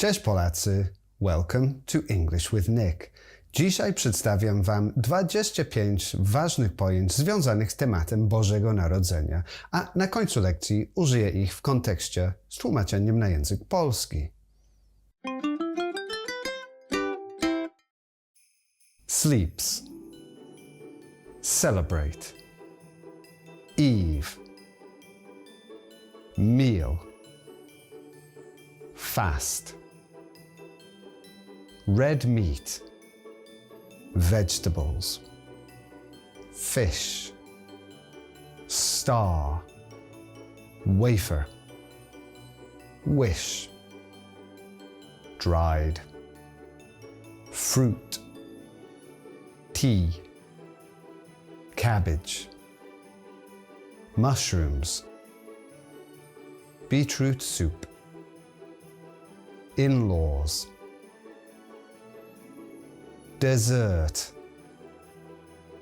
Cześć Polacy, welcome to English with Nick. Dzisiaj przedstawiam Wam 25 ważnych pojęć związanych z tematem Bożego Narodzenia, a na końcu lekcji użyję ich w kontekście z tłumaczeniem na język polski. Sleeps. Celebrate. Eve. Meal. Fast Red meat Vegetables Fish Star Wafer Wish Dried Fruit Tea Cabbage Mushrooms Beetroot soup in-laws dessert.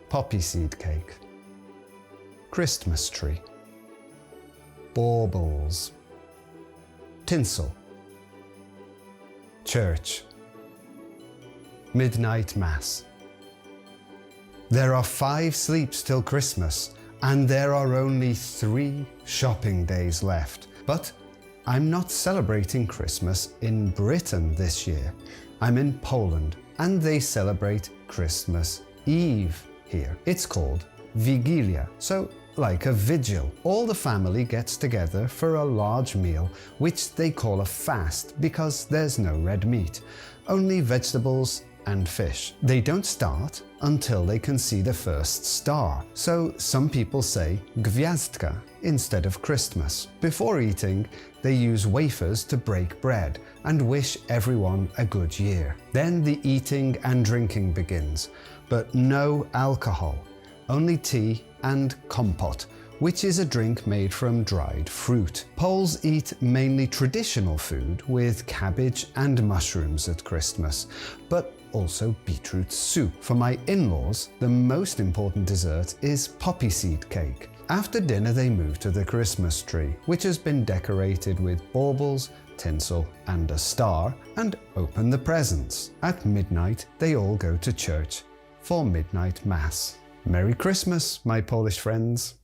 Poppy seed cake. Christmas tree. Baubles. Tinsel. Church. Midnight mass. There are five sleeps till christmas and there are only three shopping days left. But I'm not celebrating Christmas in Britain this year. I'm in Poland and they celebrate Christmas Eve here. It's called Vigilia, so like a vigil. All the family gets together for a large meal, which they call a fast because there's no red meat, only vegetables and fish. They don't start until they can see the first star. So some people say gwiazdka instead of Christmas. Before eating, they use wafers to break bread and wish everyone a good year. Then the eating and drinking begins, but no alcohol, only tea and kompot, which is a drink made from dried fruit. Poles eat mainly traditional food with cabbage and mushrooms at Christmas, but also beetroot soup. For my in laws, the most important dessert is poppy seed cake. After dinner, they move to the Christmas tree, which has been decorated with baubles, tinsel, and a star, and open the presents. At midnight, they all go to church for midnight mass. Merry Christmas, my Polish friends!